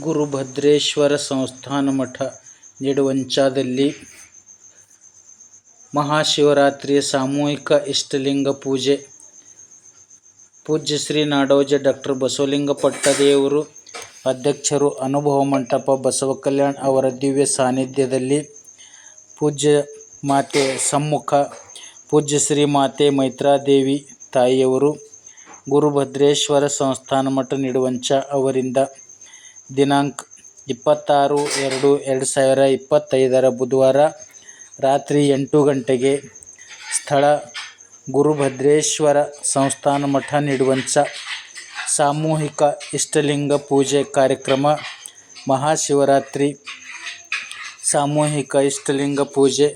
ಗುರುಭದ್ರೇಶ್ವರ ಸಂಸ್ಥಾನ ಮಠ ನೆಡುವಂಚಾದಲ್ಲಿ ಮಹಾಶಿವರಾತ್ರಿಯ ಸಾಮೂಹಿಕ ಇಷ್ಟಲಿಂಗ ಪೂಜೆ. ಪೂಜ್ಯ ಶ್ರೀ ನಾಡೋಜ ಡಾಕ್ಟರ್ ಬಸವಲಿಂಗ ಪಟ್ಟದೇವರು ಅಧ್ಯಕ್ಷರು ಅನುಭವ ಮಂಟಪ ಬಸವ ಕಲ್ಯಾಣ್ ಅವರ ದಿವ್ಯ ಸಾನ್ನಿಧ್ಯದಲ್ಲಿ ಪೂಜ್ಯ ಮಾತೆ ಸಮ್ಮುಖ, ಪೂಜ್ಯ ಶ್ರೀ ಮಾತೆ ಮೈತ್ರಾದೇವಿ ತಾಯಿಯವರು ಗುರುಭದ್ರೇಶ್ವರ ಸಂಸ್ಥಾನ ಮಠ ನಿಡುವಂಚ ಅವರಿಂದ ದಿನಾಂಕ ಇಪ್ಪತ್ತಾರು ಎರಡು ಎರಡು ಸಾವಿರ ಇಪ್ಪತ್ತೈದರ ಬುಧವಾರ ರಾತ್ರಿ ಎಂಟು ಗಂಟೆಗೆ ಸ್ಥಳ ಗುರುಭದ್ರೇಶ್ವರ ಸಂಸ್ಥಾನ ಮಠ ನಿಡುವಂಚ ಸಾಮೂಹಿಕ ಇಷ್ಟಲಿಂಗ ಪೂಜೆ ಕಾರ್ಯಕ್ರಮ ಮಹಾಶಿವರಾತ್ರಿ ಸಾಮೂಹಿಕ ಇಷ್ಟಲಿಂಗ ಪೂಜೆ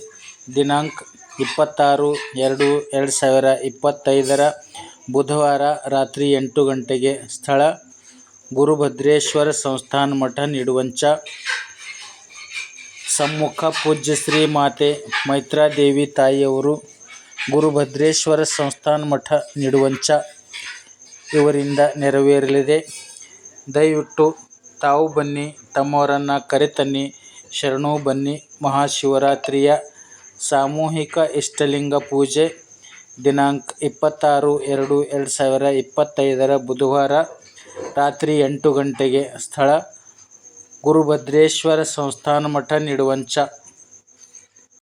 ದಿನಾಂಕ ಇಪ್ಪತ್ತಾರು ಎರಡು ಎರಡು ಸಾವಿರ ಇಪ್ಪತ್ತೈದರ ಬುಧವಾರ ರಾತ್ರಿ ಎಂಟು ಗಂಟೆಗೆ ಸ್ಥಳ ಗುರುಭದ್ರೇಶ್ವರ ಸಂಸ್ಥಾನ ಮಠ ನಿಡುವಂಚ ಸಮ್ಮುಖ ಪೂಜ್ಯ ಶ್ರೀ ಮಾತೆ ಮೈತ್ರಾದೇವಿ ತಾಯಿಯವರು ಗುರುಭದ್ರೇಶ್ವರ ಸಂಸ್ಥಾನ ಮಠ ನಿಡುವಂಚ ಇವರಿಂದ ನೆರವೇರಲಿದೆ. ದಯವಿಟ್ಟು ತಾವು ಬನ್ನಿ, ತಮ್ಮವರನ್ನು ಕರೆತನ್ನಿ, ಶರಣು ಬನ್ನಿ. ಮಹಾಶಿವರಾತ್ರಿಯ ಸಾಮೂಹಿಕ ಇಷ್ಟಲಿಂಗ ಪೂಜೆ ದಿನಾಂಕ ಇಪ್ಪತ್ತಾರು ಎರಡು ಎರಡು ಸಾವಿರ ಇಪ್ಪತ್ತೈದರ ಬುಧವಾರ ರಾತ್ರಿ ಎಂಟು ಗಂಟೆಗೆ ಸ್ಥಳ ಗುರುಭದ್ರೇಶ್ವರ ಸಂಸ್ಥಾನ ಮಠ ನಿಡುವಂಚ.